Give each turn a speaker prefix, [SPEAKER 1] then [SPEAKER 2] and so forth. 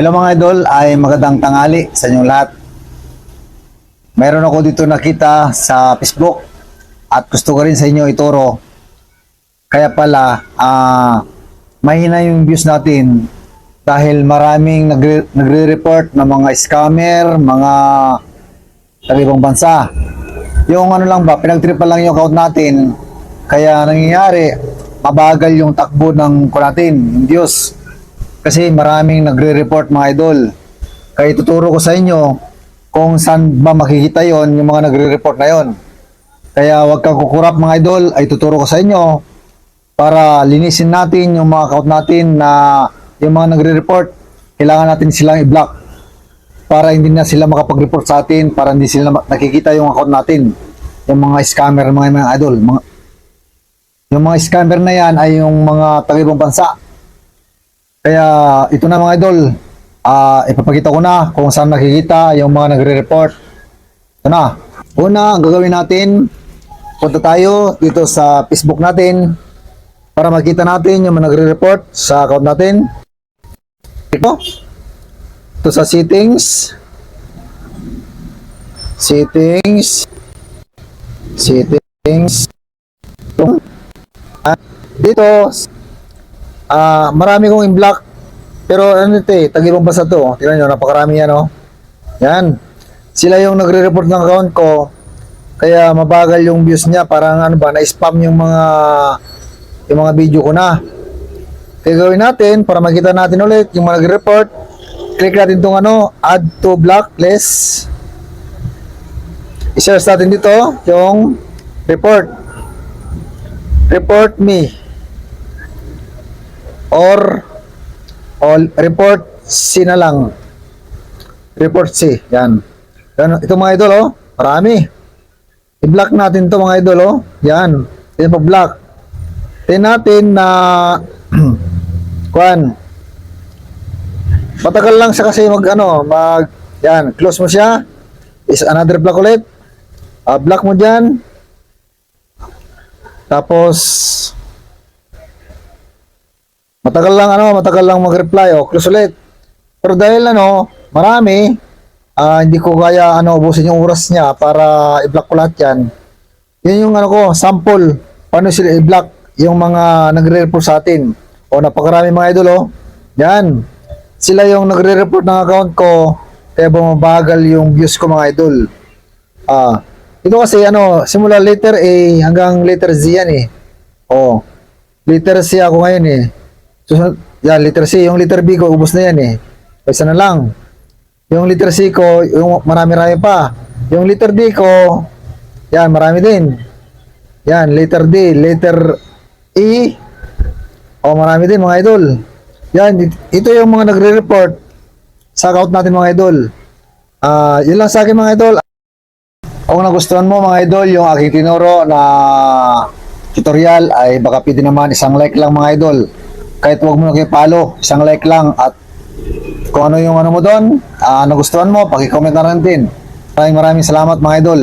[SPEAKER 1] Hello mga idol, ay magandang tangali sa inyong lahat. Mayroon ako dito nakita sa Facebook at gusto ko rin sa inyo ituro. Kaya pala, ah mahina yung views natin dahil maraming nagre- nagre-report ng mga scammer, mga taga-ibang bansa. Yung ano lang ba, pinagtripan lang yung account natin. Kaya nangyayari, mabagal yung takbo ng ko natin, yung Diyos. Kasi maraming nagre-report mga idol. Kaya tuturo ko sa inyo kung saan ba makikita yon yung mga nagre-report na yon. Kaya wag kang kukurap mga idol, ay tuturo ko sa inyo para linisin natin yung mga account natin na yung mga nagre-report, kailangan natin silang i-block para hindi na sila makapag-report sa atin, para hindi sila nakikita yung account natin. Yung mga scammer, mga, mga idol. Mga, yung mga scammer na yan ay yung mga taga-ibang bansa. Kaya ito na mga idol, ah ipapakita ko na kung saan nakikita yung mga nagre-report. Ito na. Una, ang gagawin natin, punta tayo dito sa Facebook natin para makita natin yung mga nagre-report sa account natin. Ito. Ito sa settings. Settings. Settings. Ito. Dito, ah marami kong in-block. Pero ano ito eh, tag-ibang basa to. Tingnan nyo, napakarami yan oh. Yan. Sila yung nagre-report ng account ko. Kaya mabagal yung views niya. Parang ano ba, na-spam yung mga yung mga video ko na. Kaya gawin natin para makita natin ulit yung mga nagre-report. Click natin itong ano, add to blacklist. I-search natin dito yung report. Report me. Or all report C na lang. Report C. Yan. Yan. Ito mga idol oh. Marami. I-block natin to mga idol oh. Yan. Yan po block. Tingnan natin na kuan. Matagal lang siya kasi mag ano, mag yan, close mo siya. Is another block ulit. Ah, block mo diyan. Tapos matagal lang ano, matagal lang mag-reply oh, close ulit. Pero dahil ano, marami, ah, hindi ko kaya ano ubusin yung oras niya para i-block ko lahat 'yan. Yan yung ano ko, sample paano sila i-block yung mga nagre-report sa atin. O napakarami mga idol oh. Yan. Sila yung nagre-report ng account ko kaya bumabagal yung views ko mga idol. Ah, ito kasi ano, simula letter A hanggang letter Z yan eh. Oh. Letter C ako ngayon eh. Susunod, yan, letter C. Yung letter B ko, ubos na yan eh. Isa na lang. Yung letter C ko, yung marami-rami pa. Yung letter D ko, yan, marami din. Yan, letter D, letter E. Oh, marami din mga idol. Yan, it- ito yung mga nagre-report sa account natin mga idol. Ah, yun lang sa akin mga idol. Kung nagustuhan mo mga idol yung aking tinuro na tutorial ay baka pwede naman isang like lang mga idol. Kahit huwag mo na kayo follow, isang like lang at kung ano yung ano mo doon, ah, nagustuhan mo, paki-comment na rin din. Maraming maraming salamat mga idol.